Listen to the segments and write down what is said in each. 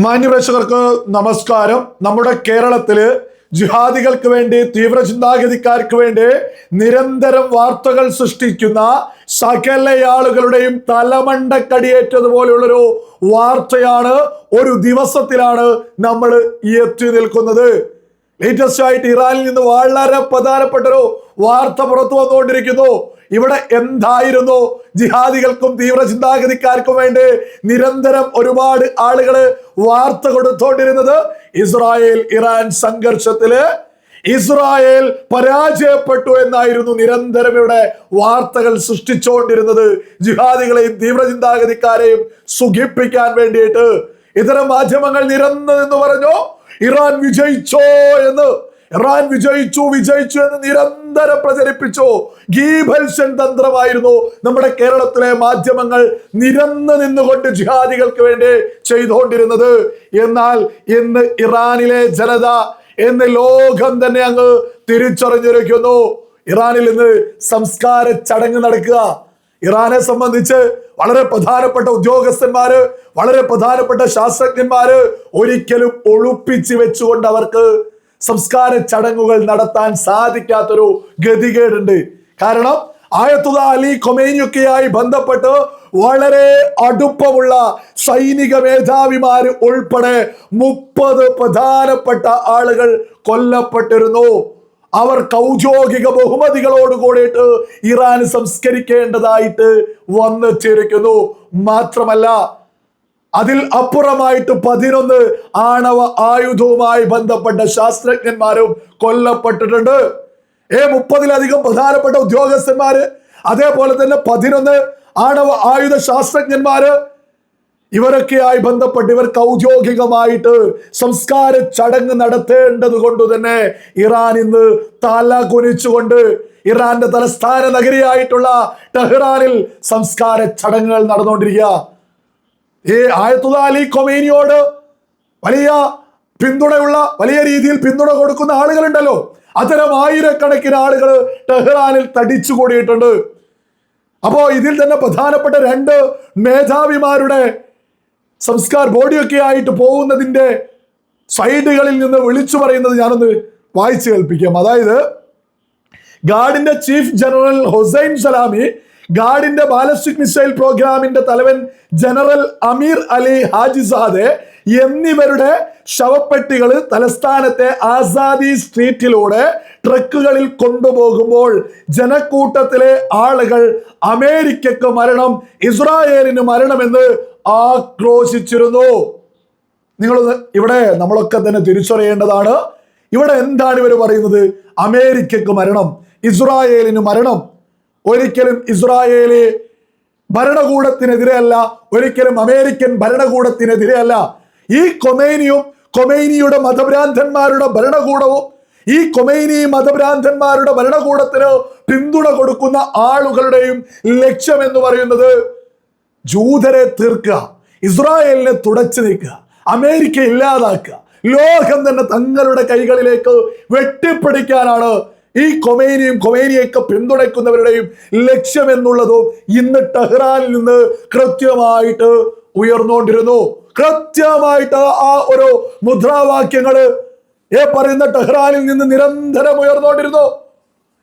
മാന്യപ്രേക്ഷകർക്ക് നമസ്കാരം. നമ്മുടെ കേരളത്തിൽ ജിഹാദികൾക്ക് വേണ്ടി തീവ്ര ചിന്താഗതിക്കാർക്ക് വേണ്ടി നിരന്തരം വാർത്തകൾ സൃഷ്ടിക്കുന്ന സകല ആളുകളുടെയും തലമണ്ടക്കടിയേറ്റതുപോലെയുള്ളൊരു വാർത്തയാണ് ഒരു ദിവസത്തിലാണ് നമ്മൾ എത്തി നിൽക്കുന്നത്. ലേറ്റസ്റ്റ് ആയിട്ട് ഇറാനിൽ നിന്ന് വളരെ പ്രധാനപ്പെട്ട ഒരു വാർത്ത പുറത്തു വന്നുകൊണ്ടിരിക്കുന്നു. ഇവിടെ എന്തായിരുന്നു? ജിഹാദികൾക്കും തീവ്ര ചിന്താഗതിക്കാർക്കും വേണ്ടി നിരന്തരം ഒരുപാട് ആളുകൾ വാർത്ത കൊടുത്തോണ്ടിരുന്നത് ഇസ്രായേൽ ഇറാൻ സംഘർഷത്തിൽ. ഇസ്രായേൽ പരാജയപ്പെട്ടു എന്നായിരുന്നു നിരന്തരം ഇവിടെ വാർത്തകൾ സൃഷ്ടിച്ചുകൊണ്ടിരുന്നത് ജിഹാദികളെയും തീവ്ര ചിന്താഗതിക്കാരെയും സുഖിപ്പിക്കാൻ വേണ്ടിയിട്ട് ഇത്തരം മാധ്യമങ്ങൾ നിരന്ന് എന്ന് പറഞ്ഞു ഇറാൻ വിജയിച്ചോ എന്ന്. ഇറാൻ വിജയിച്ചു വിജയിച്ചു എന്ന് നിരന്തരം പ്രചരിപ്പിച്ചു. ഗീഭൽഷൻ തന്ത്രമായിരുന്നു നമ്മുടെ കേരളത്തിലെ മാധ്യമങ്ങൾ നിരന്ന് നിന്നുകൊണ്ട് ജിഹാദികൾക്ക് വേണ്ടി ചെയ്തുകൊണ്ടിരുന്നത്. എന്നാൽ ഇന്ന് ഇറാനിലെ ജനത എന്ന് ലോകം തന്നെ അങ്ങ് തിരിച്ചറിഞ്ഞിരിക്കുന്നു. ഇറാനിൽ ഇന്ന് സംസ്കാര ചടങ്ങ് നടക്കുക. ഇറാനെ സംബന്ധിച്ച് വളരെ പ്രധാനപ്പെട്ട ഉദ്യോഗസ്ഥന്മാര് വളരെ പ്രധാനപ്പെട്ട ശാസ്ത്രജ്ഞന്മാര് ഒരിക്കലും ഒളിപ്പിച്ച് വെച്ചുകൊണ്ട് അവർക്ക് സംസ്കാര ചടങ്ങുകൾ നടത്താൻ സാധിക്കാത്തൊരു ഗതികേടുണ്ട്. കാരണം ആയത്തുല അലി കൊമേനിയൊക്കെയായി ബന്ധപ്പെട്ട് വളരെ അടുപ്പമുള്ള സൈനിക മേധാവിമാർ ഉൾപ്പെടെ മുപ്പത് പ്രധാനപ്പെട്ട ആളുകൾ കൊല്ലപ്പെട്ടിരുന്നു. അവർ ഔദ്യോഗിക ബഹുമതികളോട് കൂടിയിട്ട് ഇറാൻ സംസ്കരിക്കേണ്ടതായിട്ട് വന്നെത്തിയിരിക്കുന്നു മാത്രമല്ല അതിൽ അപ്പുറമായിട്ട് പതിനൊന്ന് ആണവ ആയുധവുമായി ബന്ധപ്പെട്ട ശാസ്ത്രജ്ഞന്മാരും കൊല്ലപ്പെട്ടിട്ടുണ്ട്. ഏ മുപ്പതിലധികം പ്രധാനപ്പെട്ട ഉദ്യോഗസ്ഥന്മാര് അതേപോലെ തന്നെ പതിനൊന്ന് ആണവ ആയുധ ശാസ്ത്രജ്ഞന്മാര് ഇവരൊക്കെയായി ബന്ധപ്പെട്ട് ഇവർക്ക് ഔദ്യോഗികമായിട്ട് സംസ്കാര ചടങ്ങ് നടത്തേണ്ടത് കൊണ്ട് തന്നെ ഇറാൻ ഇന്ന് തല കുനിച്ചുകൊണ്ട് ഇറാന്റെ തലസ്ഥാന നഗരിയായിട്ടുള്ള ടെഹ്റാനിൽ സംസ്കാര ചടങ്ങുകൾ നടന്നുകൊണ്ടിരിക്കുക. ഈ ആയത്തുള്ള അലി കൊമേനിയോട് വലിയ പിന്തുണയുള്ള വലിയ രീതിയിൽ പിന്തുണ കൊടുക്കുന്ന ആളുകളുണ്ടല്ലോ. അത്തരം ആയിരക്കണക്കിന് ആളുകൾ ടെഹ്റാനിൽ തടിച്ചു കൂടിയിട്ടുണ്ട്. അപ്പോ ഇതിൽ തന്നെ പ്രധാനപ്പെട്ട രണ്ട് മേധാവിമാരുടെ സംസ്കാർ ബോഡിയൊക്കെ ആയിട്ട് പോകുന്നതിന്റെ സൈഡുകളിൽ നിന്ന് വിളിച്ചു പറയുന്നത് ഞാനൊന്ന് വായിച്ചു കേൾപ്പിക്കാം. അതായത് ഗാർഡിന്റെ ചീഫ് ജനറൽ ഹുസൈൻ സലാമി ഗാർഡിന്റെ ബാലസ്റ്റിക് മിസൈൽ പ്രോഗ്രാമിന്റെ തലവൻ ജനറൽ അമീർ അലി ഹാജിസാദെ എന്നിവരുടെ ശവപ്പെട്ടികൾ തലസ്ഥാനത്തെ ആസാദി സ്ട്രീറ്റിലൂടെ ട്രക്കുകളിൽ കൊണ്ടുപോകുമ്പോൾ ജനക്കൂട്ടത്തിലെ ആളുകൾ അമേരിക്കക്ക് മരണം ഇസ്രായേലിന് മരണമെന്ന് ആക്രോശിച്ചിരുന്നു. നിങ്ങൾ ഇവിടെ നമ്മളൊക്കെ തന്നെ തിരിച്ചറിയേണ്ടതാണ്. ഇവിടെ എന്താണ് ഇവർ പറയുന്നത്? അമേരിക്കക്ക് മരണം ഇസ്രായേലിന് മരണം. ഒരിക്കലും ഇസ്രായേലി ഭരണകൂടത്തിനെതിരെയല്ല ഒരിക്കലും അമേരിക്കൻ ഭരണകൂടത്തിനെതിരെയല്ല. ഈ കൊമേനിയും കൊമേനിയുടെ മതഭ്രാന്തന്മാരുടെ ഭരണകൂടവും ഈ കൊമേനി മതഭ്രാന്തന്മാരുടെ ഭരണകൂടത്തിന് പിന്തുണ കൊടുക്കുന്ന ആളുകളുടെയും ലക്ഷ്യം എന്ന് പറയുന്നത് ജൂതരെ തീർക്കുക ഇസ്രായേലിനെ തുടച്ചു നീക്കുക അമേരിക്ക ഇല്ലാതാക്കുക ലോകം തന്നെ തങ്ങളുടെ കൈകളിലേക്ക് വെട്ടിപ്പിടിക്കാനാണ് ഈ കൊമേനിയും കൊമേനിയൊക്കെ പിന്തുണയ്ക്കുന്നവരുടെയും ലക്ഷ്യം എന്നുള്ളതും ഇന്ന് ടെഹ്റാനിൽ നിന്ന് കൃത്യമായിട്ട് ഉയർന്നുകൊണ്ടിരുന്നു. കൃത്യമായിട്ട് ആ ഒരു മുദ്രാവാക്യങ്ങൾ ഏ പറയുന്ന ടെഹ്റാനിൽ നിന്ന് നിരന്തരം ഉയർന്നുകൊണ്ടിരുന്നു.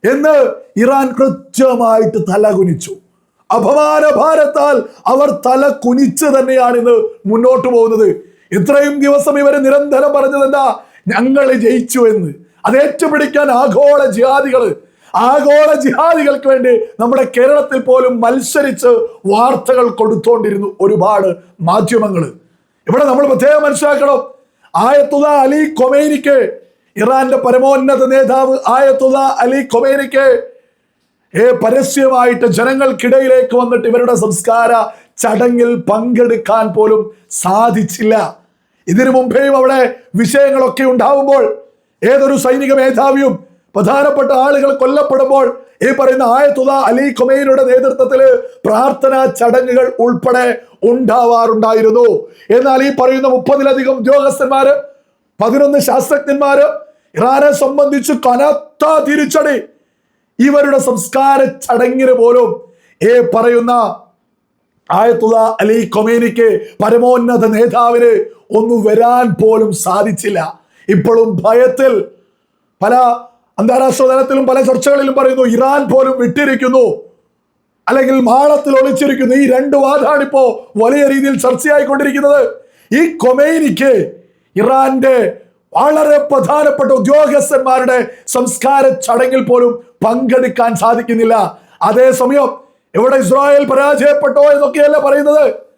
എന്ന് ഇറാൻ കൃത്യമായിട്ട് തല കുനിച്ചു അപമാന ഭാരത്താൽ അവർ തല കുനിച്ച് തന്നെയാണ് ഇന്ന് മുന്നോട്ട് പോകുന്നത്. ഇത്രയും ദിവസം ഇവർ നിരന്തരം പറഞ്ഞതെന്താ? ഞങ്ങൾ ജയിച്ചു എന്ന്. അത് ഏറ്റുപിടിക്കാൻ ആഗോള ജിഹാദികൾ ആഗോള ജിഹാദികൾക്ക് വേണ്ടി നമ്മുടെ കേരളത്തിൽ പോലും മത്സരിച്ച് വാർത്തകൾ കൊടുത്തോണ്ടിരുന്നു ഒരുപാട് മാധ്യമങ്ങൾ. ഇവിടെ നമ്മൾ പ്രത്യേകം മനസ്സിലാക്കണം. ആയത്തുള്ള അലി കൊമേനിക്ക് ഇറാന്റെ പരമോന്നത നേതാവ് ആയത്തുള്ള അലി കൊമേനിക്ക് ഏ പരസ്യമായിട്ട് ജനങ്ങൾക്കിടയിലേക്ക് വന്നിട്ട് ഇവരുടെ സംസ്കാര ചടങ്ങിൽ പങ്കെടുക്കാൻ പോലും സാധിച്ചില്ല. ഇതിനു മുമ്പേയും അവിടെ വിഷയങ്ങളൊക്കെ ഉണ്ടാവുമ്പോൾ ഏതൊരു സൈനിക മേധാവിയും പ്രധാനപ്പെട്ട ആളുകൾ കൊല്ലപ്പെടുമ്പോൾ ഈ പറയുന്ന ആയത്തുദ അലി ഖുമൈനയുടെ നേതൃത്വത്തിൽ പ്രാർത്ഥനാ ചടങ്ങുകൾ ഉൾപ്പെടെ ഉണ്ടാവാറുണ്ടായിരുന്നു. എന്നാൽ ഈ പറയുന്ന മുപ്പതിലധികം ഉദ്യോഗസ്ഥന്മാര് പതിനൊന്ന് ശാസ്ത്രജ്ഞന്മാര് ഇറാനെ സംബന്ധിച്ച് കനത്ത തിരിച്ചടി ഇവരുടെ സംസ്കാര ചടങ്ങിന് പോലും ഏ പറയുന്ന ആയത്തുദ അലി കൊമേനിക്ക് പരമോന്നത നേതാവിന് ഒന്ന് വരാൻ പോലും സാധിച്ചില്ല. ഇപ്പോഴും ഭയത്തിൽ പല അന്താരാഷ്ട്ര തലത്തിലും പല ചർച്ചകളിലും പറയുന്നു ഇറാൻ പോലും വിട്ടിരിക്കുന്നു. അല്ലെങ്കിൽ മാളത്തിൽ ഒളിച്ചിരിക്കുന്നു. ഈ രണ്ട് വാദമാണ് ഇപ്പോ വലിയ രീതിയിൽ ചർച്ചയായിക്കൊണ്ടിരിക്കുന്നത്. ഈ കൊമേനിക്ക് ഇറാന്റെ വളരെ പ്രധാനപ്പെട്ട ഉദ്യോഗസ്ഥന്മാരുടെ സംസ്കാര ചടങ്ങിൽ പോലും പങ്കെടുക്കാൻ സാധിക്കുന്നില്ല. അതേസമയം എവിടെ ഇസ്രായേൽ പരാജയപ്പെട്ടോ എന്നൊക്കെയല്ല പറയുന്നത്.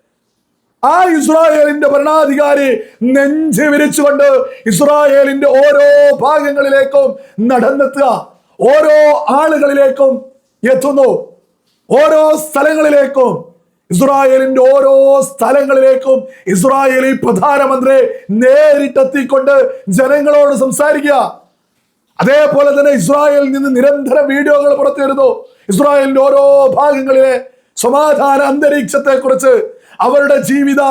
ആ ഇസ്രായേലിന്റെ ഭരണാധികാരി നെഞ്ച് വിരിച്ചുകൊണ്ട് ഇസ്രായേലിന്റെ ഓരോ ഭാഗങ്ങളിലേക്കും നടന്നെത്തുക. ഓരോ ആളുകളിലേക്കും എത്തുന്നു. ഓരോ സ്ഥലങ്ങളിലേക്കും. ഇസ്രായേലിന്റെ ഓരോ സ്ഥലങ്ങളിലേക്കും ഇസ്രായേലി പ്രധാനമന്ത്രി നേരിട്ടെത്തിക്കൊണ്ട് ജനങ്ങളോട് സംസാരിക്കുക. അതേപോലെ തന്നെ ഇസ്രായേലിൽ നിന്ന് നിരന്തരം വീഡിയോകൾ പുറത്തു വരുന്നു ഇസ്രായേലിന്റെ ഓരോ ഭാഗങ്ങളിലെ സമാധാന അന്തരീക്ഷത്തെ കുറിച്ച് അവരുടെ ജീവിത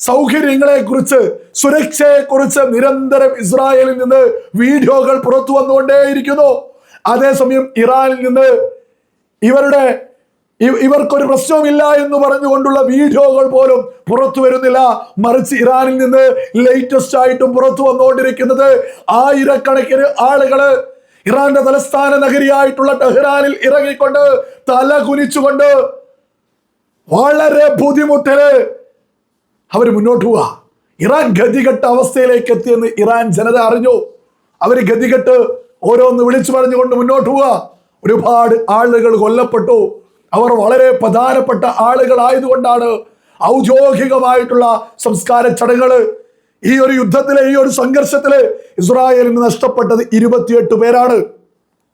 സൗകര്യങ്ങളെ കുറിച്ച് സുരക്ഷയെ കുറിച്ച് നിരന്തരം ഇസ്രായേലിൽ നിന്ന് വീഡിയോകൾ പുറത്തു വന്നുകൊണ്ടേയിരിക്കുന്നു. അതേസമയം ഇറാനിൽ നിന്ന് ഇവരുടെ ഇവർക്കൊരു പ്രശ്നവുമില്ല എന്ന് പറഞ്ഞുകൊണ്ടുള്ള വീഡിയോകൾ പോലും പുറത്തു വരുന്നില്ല. മറിച്ച് ഇറാനിൽ നിന്ന് ലേറ്റസ്റ്റ് ആയിട്ടും പുറത്തു വന്നുകൊണ്ടിരിക്കുന്നത് ആയിരക്കണക്കിന് ആളുകൾ ഇറാന്റെ തലസ്ഥാന നഗരിയായിട്ടുള്ള ടെഹ്റാനിൽ ഇറങ്ങിക്കൊണ്ട് തല കുനിച്ചുകൊണ്ട് വളരെ ബുദ്ധിമുട്ടിൽ അവർ മുന്നോട്ട് പോവുക ഇറാൻ ഗതികെട്ട അവസ്ഥയിലേക്ക് എത്തിയെന്ന് ഇറാൻ ജനത അറിഞ്ഞു. അവർ ഗതികെട്ട് ഓരോന്ന് വിളിച്ചു പറഞ്ഞുകൊണ്ട് മുന്നോട്ട് പോവുക ഒരുപാട് ആളുകൾ കൊല്ലപ്പെട്ടു. അവർ വളരെ പ്രധാനപ്പെട്ട ആളുകളായതുകൊണ്ടാണ് ഔദ്യോഗികമായിട്ടുള്ള സംസ്കാര ചടങ്ങുകൾ ഈ ഒരു യുദ്ധത്തിലെ ഈ ഒരു സംഘർഷത്തിൽ ഇസ്രായേലിന് നഷ്ടപ്പെട്ടത് ഇരുപത്തിയെട്ട് പേരാണ്.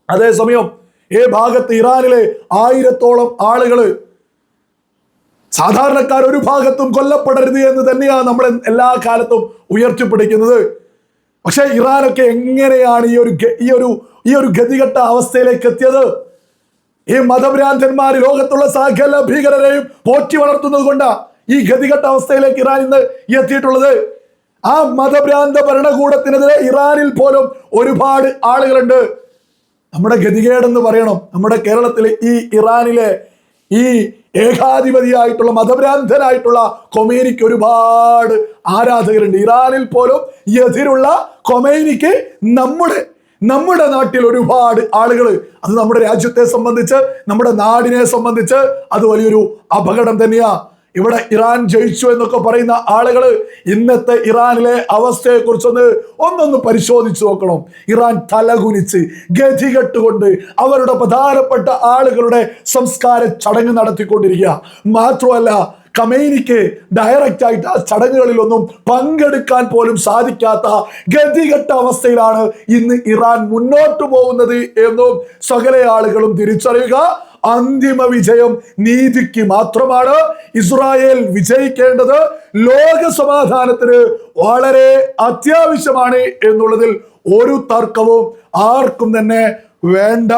അതേസമയം ഈ ഭാഗത്ത് ഇറാനിലെ ആയിരത്തോളം ആളുകൾ സാധാരണക്കാർ ഒരു ഭാഗത്തും കൊല്ലപ്പെടരുത് എന്ന് തന്നെയാണ് നമ്മൾ എല്ലാ കാലത്തും ഉയർത്തിപ്പിടിക്കുന്നത്. പക്ഷെ ഇറാനൊക്കെ എങ്ങനെയാണ് ഈ ഒരു ഈ ഒരു ഈ ഒരു ഗതികെട്ട അവസ്ഥയിലേക്ക് എത്തിയത്? ഈ മതഭ്രാന്തന്മാർ ലോകത്തുള്ള സകല ഭീകരരെയും പോറ്റി വളർത്തുന്നത് കൊണ്ടാ ഈ ഗതികെട്ട അവസ്ഥയിലേക്ക് ഇറാൻ ഇന്ന് എത്തിയിട്ടുള്ളത്. ആ മതഭ്രാന്ത ഭരണകൂടത്തിനെതിരെ ഇറാനിൽ പോലും ഒരുപാട് ആളുകളുണ്ട്. നമ്മുടെ ഗതികേടെന്ന് പറയണം. നമ്മുടെ കേരളത്തിലെ ഈ ഇറാനിലെ ഈ ഏകാധിപതിയായിട്ടുള്ള മതഭ്രാന്തനായിട്ടുള്ള കൊമേനിക്ക് ഒരുപാട് ആരാധകരുണ്ട്. ഇറാനിൽ പോലും എതിരുള്ള കൊമേനിക്ക് നമ്മുടെ നമ്മുടെ നാട്ടിൽ ഒരുപാട് ആളുകൾ അത് നമ്മുടെ രാജ്യത്തെ സംബന്ധിച്ച് നമ്മുടെ നാടിനെ സംബന്ധിച്ച് അത് വലിയൊരു അപകടം തന്നെയാ. ഇവിടെ ഇറാൻ ജയിച്ചു എന്നൊക്കെ പറയുന്ന ആളുകൾ ഇന്നത്തെ ഇറാനിലെ അവസ്ഥയെ കുറിച്ചൊന്ന് ഒന്നൊന്ന് പരിശോധിച്ചു നോക്കണം. ഇറാൻ തലകുനിച്ച് ഗതികെട്ടുകൊണ്ട് അവരുടെ പ്രധാനപ്പെട്ട ആളുകളുടെ സംസ്കാര ചടങ്ങ് നടത്തിക്കൊണ്ടിരിക്കുക. മാത്രമല്ല കമേനിക്ക് ഡയറക്റ്റ് ആയിട്ട് ആ ചടങ്ങുകളിലൊന്നും പങ്കെടുക്കാൻ പോലും സാധിക്കാത്ത ഗതികെട്ട അവസ്ഥയിലാണ് ഇന്ന് ഇറാൻ മുന്നോട്ട് പോകുന്നത് എന്നും സകല ആളുകളും തിരിച്ചറിയുക. അന്തിമ വിജയം നീതിക്ക് മാത്രമാണ് ഇസ്രായേൽ വിജയിക്കേണ്ടത്. ലോക സമാധാനത്തിന് വളരെ അത്യാവശ്യമാണ് എന്നുള്ളതിൽ ഒരു തർക്കവും ആർക്കും തന്നെ വേണ്ട